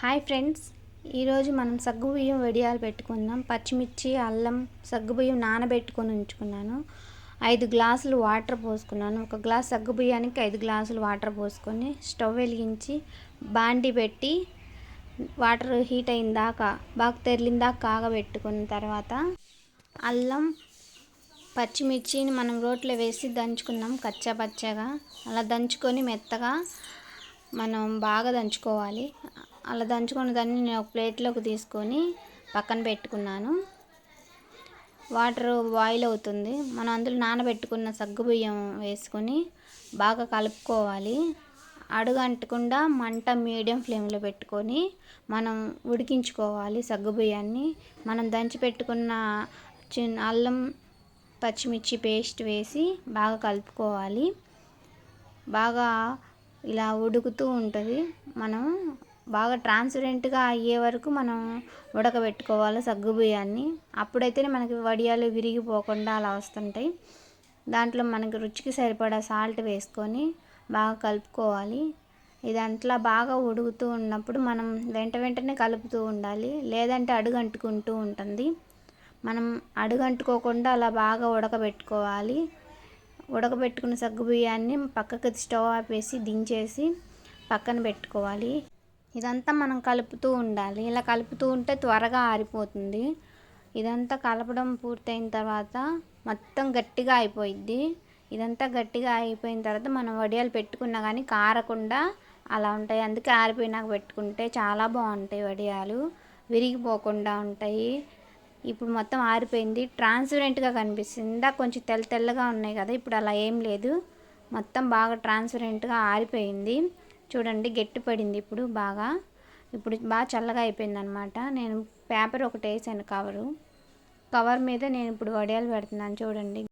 Hi friends. ఈరోజు మనం సగ్గుబియ్యం వడియాలు పెట్టుకుందాం. పచ్చిమిర్చి అల్లం సగ్గుబియ్యం నానబెట్టుకొని ఉంచుకున్నాను. ఐదు గ్లాసులు వాటర్ పోసుకున్నాను. ఒక గ్లాస్ సగ్గుబియ్యానికి ఐదు గ్లాసులు వాటర్ పోసుకొని స్టవ్ వెలిగించి బాండి పెట్టి వాటర్ హీట్ అయిన దాకా బాగా తెరిలిందాక కాగబెట్టుకున్న తర్వాత అల్లం పచ్చిమిర్చిని మనం రోట్లో వేసి దంచుకున్నాం కచ్చా పచ్చగా. అలా దంచుకొని మెత్తగా మనం బాగా దంచుకోవాలి. అలా దంచుకున్న దాన్ని నేను ఒక ప్లేట్లోకి తీసుకొని పక్కన పెట్టుకున్నాను. వాటర్ బాయిల్ అవుతుంది. మనం అందులో నానబెట్టుకున్న సగ్గుబియ్యం వేసుకొని బాగా కలుపుకోవాలి. అడుగంటకుండా మంట మీడియం ఫ్లేమ్లో పెట్టుకొని మనం ఉడికించుకోవాలి సగ్గుబియ్యాన్ని మనం దంచి పెట్టుకున్న చిన్న అల్లం పచ్చిమిర్చి పేస్ట్ వేసి బాగా కలుపుకోవాలి. బాగా ఇలా ఉడుకుతూ ఉంటుంది. మనం బాగా ట్రాన్స్పరెంట్గా అయ్యే వరకు మనం ఉడకబెట్టుకోవాలి సగ్గుబియ్యాన్ని అప్పుడైతేనే మనకి వడియాలు విరిగిపోకుండా అలా వస్తుంటాయి. దాంట్లో మనకి రుచికి సరిపడా సాల్ట్ వేసుకొని బాగా కలుపుకోవాలి. ఇదంతా బాగా ఉడుకుతూ ఉన్నప్పుడు మనం వెంట వెంటనే కలుపుతూ ఉండాలి. లేదంటే అడుగంటుకుంటూ ఉంటుంది. మనం అడుగంటుకోకుండా అలా బాగా ఉడకబెట్టుకోవాలి. ఉడకబెట్టుకున్న సగ్గుబియ్యాన్ని పక్కకి స్టవ్ ఆపేసి దించేసి పక్కన పెట్టుకోవాలి. ఇదంతా మనం కలుపుతూ ఉండాలి. ఇలా కలుపుతూ ఉంటే త్వరగా ఆరిపోతుంది. ఇదంతా కలపడం పూర్తయిన తర్వాత మొత్తం గట్టిగా అయిపోయిద్ది. ఇదంతా గట్టిగా అయిపోయిన తర్వాత మనం వడియాలు పెట్టుకున్నా కానీ కారకుండా అలా ఉంటాయి. అందుకే ఆరిపోయినాక పెట్టుకుంటే చాలా బాగుంటాయి వడియాలు. విరిగిపోకుండా ఉంటాయి. ఇప్పుడు మొత్తం ఆరిపోయింది. ట్రాన్స్పరెంట్గా కనిపిస్తుంది. కొంచెం తెల్ల తెల్లగా ఉన్నాయి కదా ఇప్పుడు అలా ఏం లేదు. మొత్తం బాగా ట్రాన్స్పరెంట్గా ఆరిపోయింది. చూడండి గట్టి పడింది ఇప్పుడు బాగా. ఇప్పుడు బాగా చల్లగా అయిపోయింది అనమాట నేను పేపర్ ఒకటి వేసాను కవరు. కవర్ మీద నేను ఇప్పుడు వడియాలు పెడుతున్నాను చూడండి.